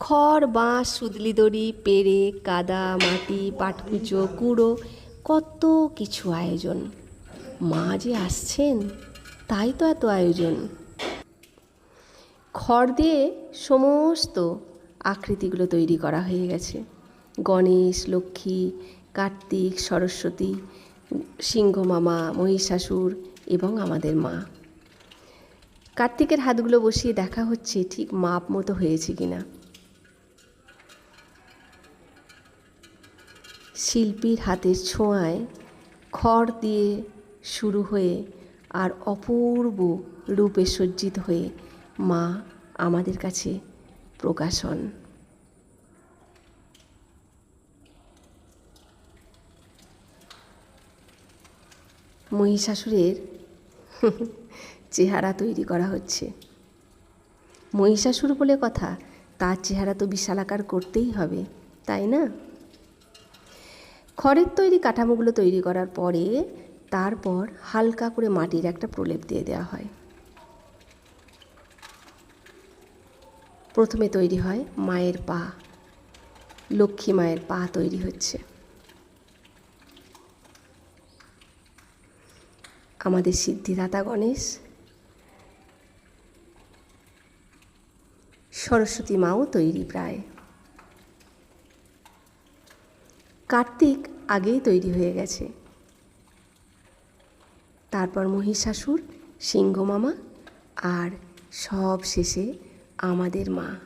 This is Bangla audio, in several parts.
খড়, বাঁশ, সুদলি দড়ি পেরে কাদা, মাটি, পাটকুচো, কুড়ো, কত কিছু আয়োজন। মা যে আসছেন, তাই তো এত আয়োজন। খড় দিয়ে সমস্ত আকৃতিগুলো তৈরি করা হয়ে গেছে। গণেশ, লক্ষ্মী, কার্তিক, সরস্বতী, সিংহ মামা, মহিষাসুর এবং আমাদের মা। কার্তিকের হাতগুলো বসিয়ে দেখা হচ্ছে ঠিক মাপ মতো হয়েছে কিনা। শিল্পীর হাতের ছোঁয়ায় খড় দিয়ে শুরু হয়ে আর অপূর্ব রূপে সজ্জিত হয়ে মা আমাদের কাছে প্রকাশন। মহিষাসুরের চেহারা তৈরি করা হচ্ছে। মহিষাসুর বলে কথা, তার চেহারা তো বিশালাকার করতেই হবে, তাই না? খড়ের তৈরি কাঠামোগুলো তৈরি করার পরে তারপর হালকা করে মাটির একটা প্রলেপ দিয়ে দেওয়া হয়। প্রথমে তৈরি হয় মায়ের পা। লক্ষ্মী মায়ের পা তৈরি হচ্ছে। আমাদের সিদ্ধিদাতা গণেশ, সরস্বতী মাও তৈরি প্রায়। কার্তিক আগেই তৈরি হয়ে গেছে। তারপর মহিষাসুর, সিংহ মামা আর সব শেষে আমাদের মা।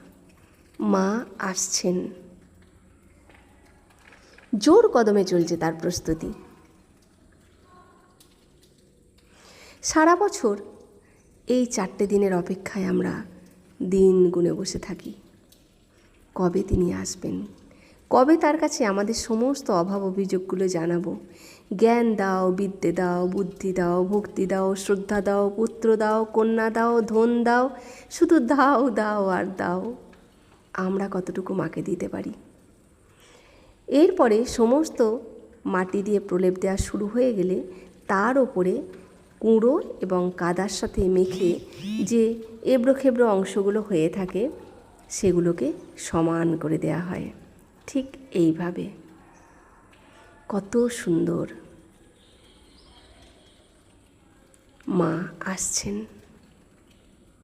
মা আসছেন। জোর কদমে চলছে তার প্রস্তুতি। সারা বছর এই চারটে দিনের অপেক্ষায় আমরা দিন গুনে বসে থাকি। কবে তিনি আসবেন? কবে তার কাছে আমাদের সমস্ত অভাব অভিযোগগুলো জানাব? জ্ঞান দাও, বিদ্যে দাও, বুদ্ধি দাও, ভক্তি দাও, শ্রদ্ধা দাও, পুত্র দাও, কন্যা দাও, ধন দাও, শুধু দাও দাও আর দাও। আমরা কতটুকু মাকে দিতে পারি? এরপরে সমস্ত মাটি দিয়ে প্রলেপ দেওয়া শুরু হয়ে গেলে তার ওপরে কুঁড়ো এবং কাদার সাথে মেখে যে এবড়ো খেবড়ো অংশগুলো হয়ে থাকে, সেগুলোকে সমান করে দেয়া হয়। ঠিক এইভাবে। কত সুন্দর। মা আসছেন।